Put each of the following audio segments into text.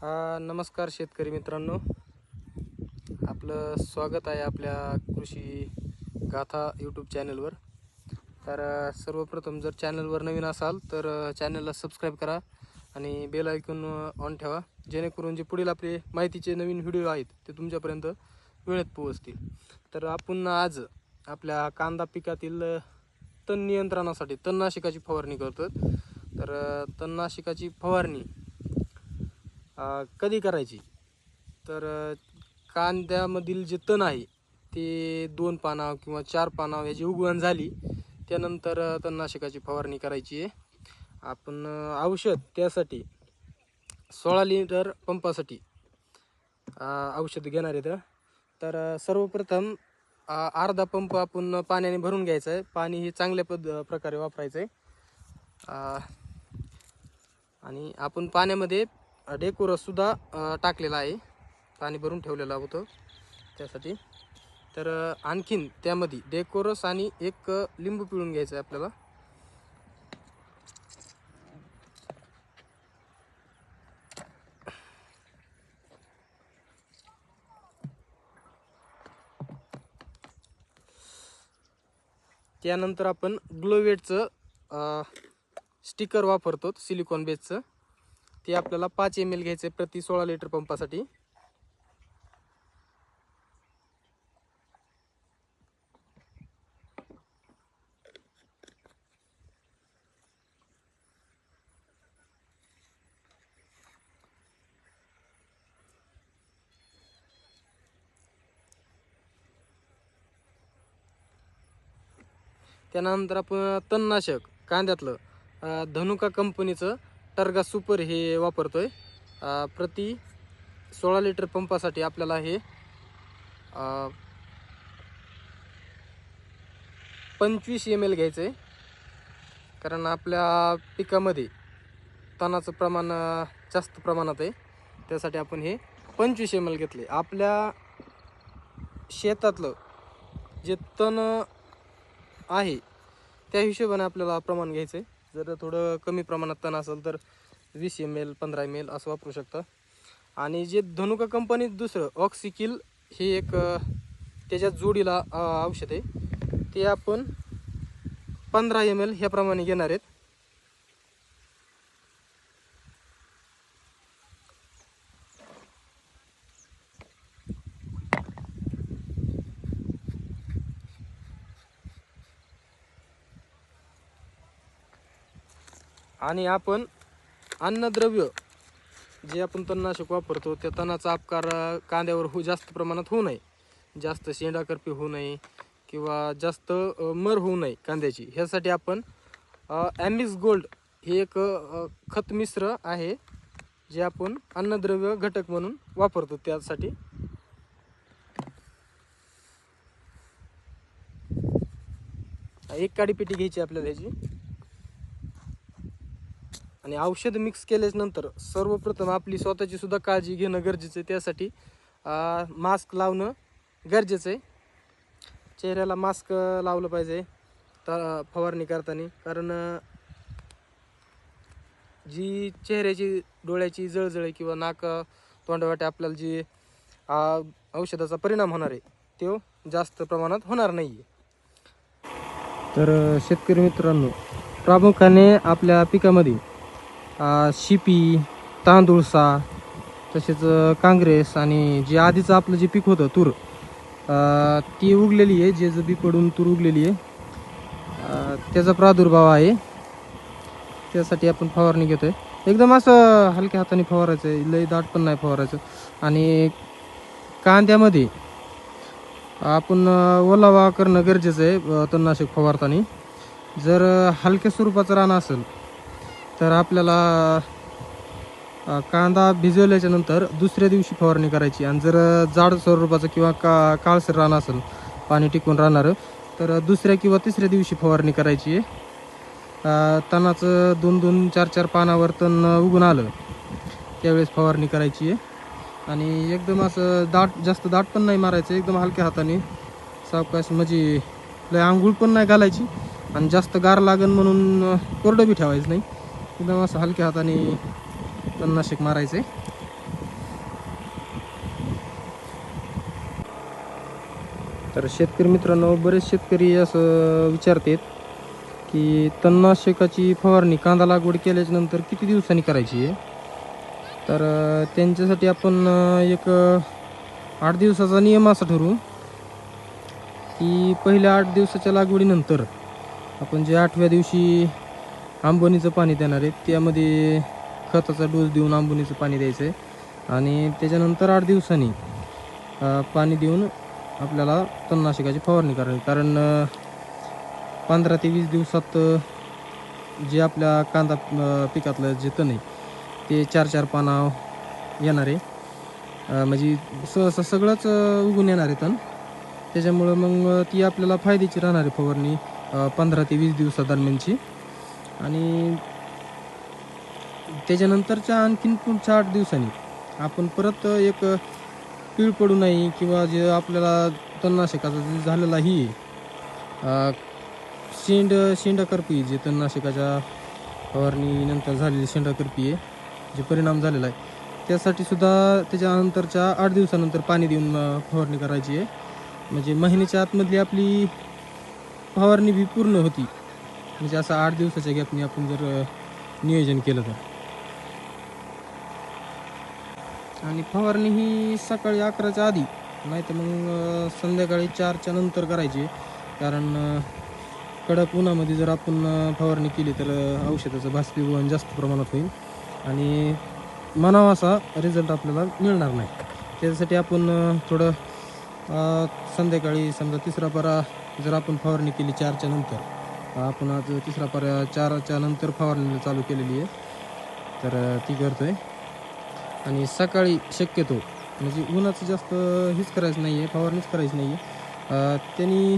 हा नमस्कार शेतकरी मित्रांनो. आपलं स्वागत आहे आपल्या कृषी गाथा यूट्यूब चॅनलवर तर सर्वप्रथम जर चॅनलवर नवीन असाल तर चॅनलला सबस्क्राईब करा आणि बेल ऐकून ऑन ठेवा. जेणेकरून जे पुढील आपले माहितीचे नवीन व्हिडिओ आहेत ते तुमच्यापर्यंत वेळेत पोहोचतील. तर आपण आज आपल्या कांदा पिकातील तण नियंत्रणासाठी तणनाशकाची फवारणी करतो तर तणनाशिकाची तणनाशकाची फवारणी कधी करायची? तर कांद्यामधील जे तण आहे ते दोन पानाव किंवा चार पानाव याची उगवण झाली. त्यानंतर तणनाशकाची फवारणी करायची आहे. आपण औषध त्यासाठी सोळा लिटर पंपासाठी औषध घेणार आहेत. तर सर्वप्रथम अर्धा पंप आपण पाण्याने भरून घ्यायचं आहे. पाणी हे चांगल्या पद प्रकारे वापरायचं आहे. आणि आपण पाण्यामध्ये डेकोरससुद्धा टाकलेला आहे. पाणी भरून ठेवलेलं होतं त्यासाठी. तर आणखीन त्यामध्ये डेकोरस आणि एक लिंबू पिळून घ्यायचं आहे आपल्याला. त्यानंतर आपण ग्लोवेटचं स्टिकर वापरतो सिलिकॉन बेसचं. ते आपल्याला पाच एम एल घ्यायचे प्रति सोळा लिटर पंपासाठी. त्यानंतर आपण तणनाशक कांद्यातलं धनुका कंपनीचं टर्गा सुपर हे वापरतोय. आहे प्रति सोळा लिटर पंपासाठी आपल्याला हे पंचवीस एम एल घ्यायचं आहे कारण आपल्या पिकामध्ये तणाचं प्रमाण जास्त प्रमाणात आहे. त्यासाठी आपण हे पंचवीस एम एल घेतले. आपल्या शेतातलं जे तण आहे त्या हिशोबाने आपल्याला प्रमाण घ्यायचं आहे जर थोडं कमी प्रमाणात तण असेल तर वीस एम एल पंधरा एम एल असं वापरू शकता. आणि जे धनुका कंपनीत दुसरं ऑक्सिकिल हे एक त्याच्या जोडीला औषध आहे. ते आपण पंधरा एम एल ह्याप्रमाणे घेणार आहेत. आणि आपण अन्नद्रव्य जे आपण तणनाशक वापरतो त्या तणाचा अपकार कांद्यावर हो जास्त प्रमाणात होऊ नये. जास्त शेंडाकरपी होऊ नये किंवा जास्त मर होऊ नये कांद्याची. ह्यासाठी आपण ॲमिक्स गोल्ड हे एक खत मिश्र आहे जे आपण अन्नद्रव्य घटक म्हणून वापरतो त्यासाठी. एक काडी पेटी घ्यायची आपल्याला ह्याची. आणि औषध मिक्स केल्यानंतर सर्वप्रथम आपली स्वतःची सुद्धा काळजी घेणं गरजेचं आहे. त्यासाठी मास्क लावणं गरजेचं आहे. चेहऱ्याला मास्क लावलं पाहिजे तर फवारणी करताना. कारण जी चेहऱ्याची डोळ्याची जळजळ किंवा नाक तोंडवाटे आपल्याला जी औषधाचा परिणाम होणार आहे तो जास्त प्रमाणात होणार नाही आहे तर शेतकरी मित्रांनो प्रामुख्याने आपल्या पिकामध्ये शिपी तांदूळसा तसेच काँग्रेस आणि जे आधीचं आपलं जे पीक होतं तूर ती उगलेली आहे. जे बी पडून तूर उगलेली आहे त्याचा प्रादुर्भाव आहे. त्यासाठी आपण फवारणी घेतोय. एकदम असं हलक्या हाताने फवारायचं आहे. लई दाट पण नाही फवारायचं. आणि कांद्यामध्ये आपण ओलावा करणं गरजेचं आहे तणनाशक फवारताना. जर हलक्या स्वरूपाचं रान असेल तर आपल्याला कांदा भिजवल्याच्या नंतर दुसऱ्या दिवशी फवारणी करायची. आणि जर जाड स्वरूपाचं किंवा का काळसर रान असेल पाणी टिकून राहणारं तर दुसऱ्या किंवा तिसऱ्या दिवशी फवारणी करायची. आहे तणाचं दोन दोन चार चार पानावर तण उगून आलं त्यावेळेस फवारणी करायची. आहे आणि एकदम असं दाट जास्त दाट पण नाही मारायचं एकदम हलक्या हाताने सावकाश म्हणजे लय आंघोळ पण नाही घालायची. आणि जास्त गार लागन म्हणून कोरडं बी ठेवायचं नाही. एकदम असं हलक्या हाताने तन्नाशिक मारायचे. तर शेतकरी मित्रांनो बरेच शेतकरी असं विचारतात की तणनाशकाची फवारणी कांदा लागवड केल्याच्यानंतर किती दिवसांनी करायची आहे? तर त्यांच्यासाठी आपण एक आठ दिवसाचा नियम असा ठरवू की पहिल्या आठ दिवसाच्या लागवडीनंतर आपण जे आठव्या दिवशी आंबोनीचं पाणी देणार आहे त्यामध्ये खताचा डोस देऊन आंबोनीचं पाणी द्यायचं आहे आणि त्याच्यानंतर आठ दिवसांनी पाणी देऊन आपल्याला तणनाशकाची फवारणी करावी. कारण पंधरा ते वीस दिवसात जे आपल्या कांदा पिकातलं जे तण आहे ते चार चार पाना येणार आहे. म्हणजे सहसा सगळंच उगून येणार आहे तण. त्याच्यामुळं मग ती आपल्याला फायद्याची राहणार आहे फवारणी पंधरा ते वीस दिवसादरम्यानची. आणि त्याच्यानंतरच्या आणखीन पुढच्या आठ दिवसांनी आपण परत एक पीळ पडू नये किंवा जे आपल्याला तणनाशकाचा जे झालेला ही अं, शेंड शेंडकरपी जे तणनाशकाच्या फवारणीनंतर झालेली शेंडकरपी आहे जे परिणाम झालेला आहे त्यासाठी सुद्धा त्याच्यानंतरच्या आठ दिवसानंतर पाणी देऊन फवारणी करायची आहे. म्हणजे महिन्याच्या आतमधली आपली फवारणी बी पूर्ण होती. म्हणजे असं आठ दिवसाच्या गॅपने आपण जर नियोजन केलं तर. आणि फवारणी ही सकाळी अकराच्या आधी नाही तर मग संध्याकाळी चारच्या नंतर करायची. कारण कडक उन्हामध्ये जर आपण फवारणी केली तर औषधाचं बाष्पीभवन जास्त प्रमाणात होईल. आणि म्हणावा असा रिझल्ट आपल्याला मिळणार नाही. त्याच्यासाठी आपण थोडं संध्याकाळी समजा तिसरा पारा जर आपण फवारणी केली चारच्या नंतर आपण आज तिसरा पर्याय चारच्या नंतर फवारणी चालू केलेली आहे. तर ती ती करतोय. आणि सकाळी शक्यतो म्हणजे उन्हाचं जास्त हेच करायचं नाही आहे फवारणीच करायची नाही आहे त्यांनी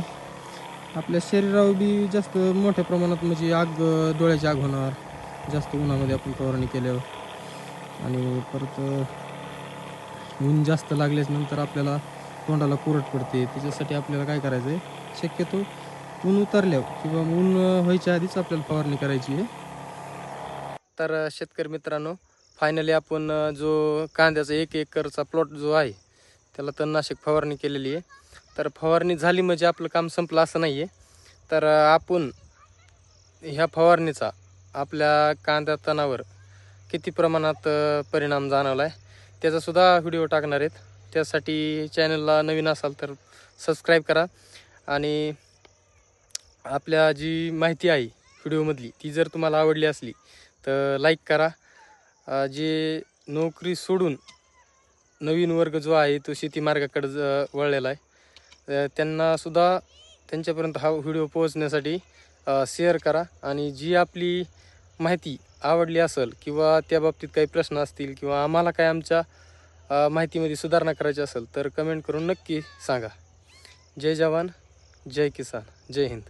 आपल्या शरीरावर बी जास्त मोठ्या प्रमाणात म्हणजे आग डोळ्याची आग होणार जास्त उन्हामध्ये आपण फवारणी केल्यावर. आणि परत ऊन जास्त लागल्याच नंतर आपल्याला तोंडाला कोरट पडते. त्याच्यासाठी आपल्याला काय करायचं आहे शक्यतो ऊन उतरल्यावर किंवा ऊन व्हायच्या आधीच आपल्याला फवारणी करायची आहे. तर शेतकरी मित्रांनो फायनली आपण जो कांद्याचा एक एकरचा प्लॉट जो आहे त्याला तणनाशक फवारणी केलेली आहे. तर फवारणी झाली म्हणजे आपलं काम संपलं असं नाही आहे तर आपण ह्या फवारणीचा आपल्या कांद्या तणावर किती प्रमाणात परिणाम जाणवला आहे त्याचासुद्धा व्हिडिओ टाकणार आहेत. त्यासाठी चॅनलला नवीन असाल तर सबस्क्राईब करा आणि आपल्या जी माहिती आहे व्हिडिओमधली ती जर तुम्हाला आवडली असली तर लाईक करा. जे नोकरी सोडून नवीन वर्ग जो आहे तो शेती मार्गाकडे ज- वळलेला आहे. त्यांनासुद्धा त्यांच्यापर्यंत हा व्हिडिओ पोहोचण्यासाठी शेअर करा. आणि जी आपली माहिती आवडली असेल किंवा त्या बाबतीत काही प्रश्न असतील किंवा आम्हाला काय आमच्या माहितीमध्ये सुधारणा करायची असेल तर कमेंट करून नक्की सांगा. जय जवान जय किसान जय हिंद.